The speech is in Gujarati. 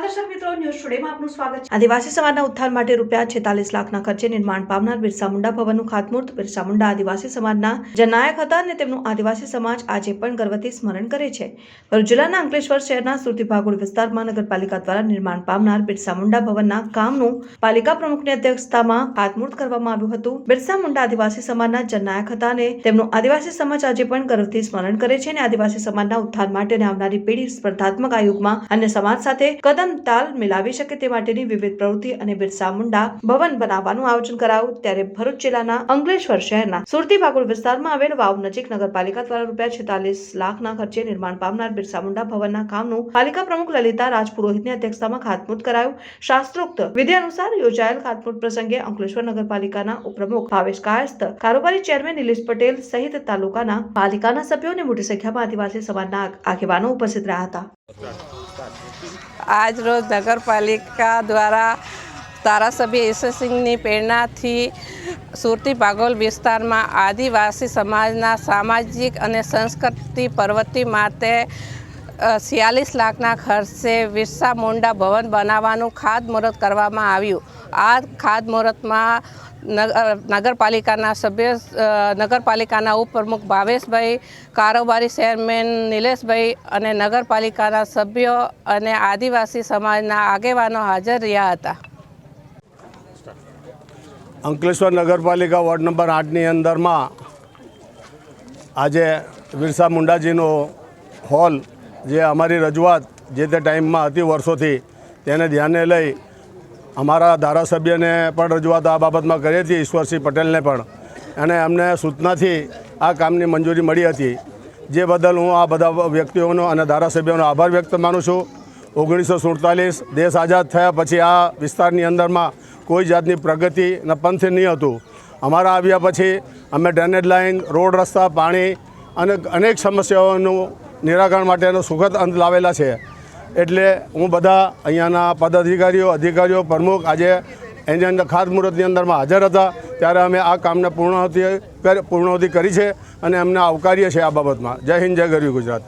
નમસ્કાર દર્શક મિત્રો, ન્યૂઝ ટુડેમાં આપનું સ્વાગત છે. આદિવાસી સમાજના ઉત્થાન માટે રૂપિયા છેતાલીસ લાખના ખર્ચે નિર્માણ પામનાર બિરસા મુંડા ભવનનું ખાતમુહૂર્ત. બિરસા મુંડા આદિવાસી સમાજના જનનાયક હતા અને તેમનું આદિવાસી સમાજ આજે પણ ગર્વથી સ્મરણ કરે છે. ભરૂચ જિલ્લાના અંકલેશ્વર શહેરના સુરતી ભાગોળ વિસ્તારમાં નગરપાલિકા દ્વારા નિર્માણ પામનાર બિરસા મુંડા ભવનના કામનું પાલિકા પ્રમુખની અધ્યક્ષતામાં ખાતમુહૂર્ત કરવામાં આવ્યું હતું. બિરસા મુંડા આદિવાસી સમાજના જનનાયક હતા અને તેમનું આદિવાસી સમાજ આજે પણ ગર્વથી સ્મરણ કરે છે અને આદિવાસી સમાજના ઉત્થાન માટે અને આવનારી પેઢી સ્પર્ધાત્મક આ અન્ય સમાજ સાથે કદમ તાલ મિલાવી શકે તે માટેની વિવિધ પ્રવૃત્તિ અને બિરસા મુંડા ભવન બનાવવાનું આયોજન કરાયું. ત્યારે ભરૂચ જિલ્લાના અંકલેશ્વર શહેરના સુરતી ભાગોળ વિસ્તારમાં આવેલ વાવ નજીક નગરપાલિકા દ્વારા રૂપિયા છેતાલીસ લાખના ખર્ચે નિર્માણ પામનાર બિરસા મુંડા ભવનના કામનું પાલિકા પ્રમુખ લલિતા રાજપુરોહિતની અધ્યક્ષતામાં ખાતમુહૂર્ત કરાયું. શાસ્ત્રોક્ત વિધિ અનુસાર યોજાયેલ ખાતમુહૂર્ત પ્રસંગે અંકલેશ્વર નગરપાલિકાના ઉપપ્રમુખ ભાવેશ કાયસ્થ, કારોબારી ચેરમેન નિલેશ પટેલ સહિત તાલુકાના પાલિકાના સભ્યો અને મોટી સંખ્યામાં આદિવાસી સમાજના આગેવાનો ઉપસ્થિત રહ્યા હતા. આજ રોજ નગરપાલિકા દ્વારા ધારાસભ્ય ઈશ્વરસિંહની પ્રેરણાથી સુરતી ભાગોલ વિસ્તારમાં આદિવાસી સમાજના સામાજિક અને સંસ્કૃતિ પ્રવૃત્તિ માટે છિયાલીસ લાખના ખર્ચે વિરસા મુંડા ભવન બનાવવાનું ખાતમુહૂર્ત કરવામાં આવ્યું. આ ખાતમુહૂર્તમાં નગર નગરપાલિકાના સભ્ય નગરપાલિકાના ઉપપ્રમુખ ભાવેશભાઈ, કારોબારી ચેરમેન નિલેશભાઈ અને નગરપાલિકાના સભ્યો અને આદિવાસી સમાજના આગેવાનો હાજર રહ્યા હતા. અંકલેશ્વર નગરપાલિકા વોર્ડ નંબર આઠની અંદરમાં આજે બિરસા મુંડાજીનો હોલ જે અમારી રજૂઆત જે તે ટાઈમમાં હતી વર્ષોથી, તેને ધ્યાને લઈ અમારા ધારાસભ્યને પણ રજૂઆત આ બાબતમાં કરી હતી, ઈશ્વરસિંહ પટેલને પણ. અને અમને સૂચનાથી આ કામની મંજૂરી મળી હતી. જે બદલ હું આ બધા વ્યક્તિઓનો અને ધારાસભ્યોનો આભાર વ્યક્ત માનું છું. ઓગણીસો સુડતાલીસ દેશ આઝાદ થયા પછી આ વિસ્તારની અંદરમાં કોઈ જાતની પ્રગતિ ને પંથ નહીં હતું. અમારા આવ્યા પછી અમે ડ્રેનેજ લાઇન, રોડ રસ્તા, પાણી અને અનેક સમસ્યાઓનું નિરાકરણ માટેનો સુખદ અંત લાવેલા છે. એટલે હું બધા અહીંયાના પદાધિકારીઓ, અધિકારીઓ, પ્રમુખ આજે એની અંદર ખાતમુહૂર્તની અંદરમાં હાજર હતા. ત્યારે અમે આ કામને પૂર્ણ કર- કરી છે અને અમને આવકારીએ છીએ આ બાબતમાં. જય હિન્દ, જય ગરવી ગુજરાત.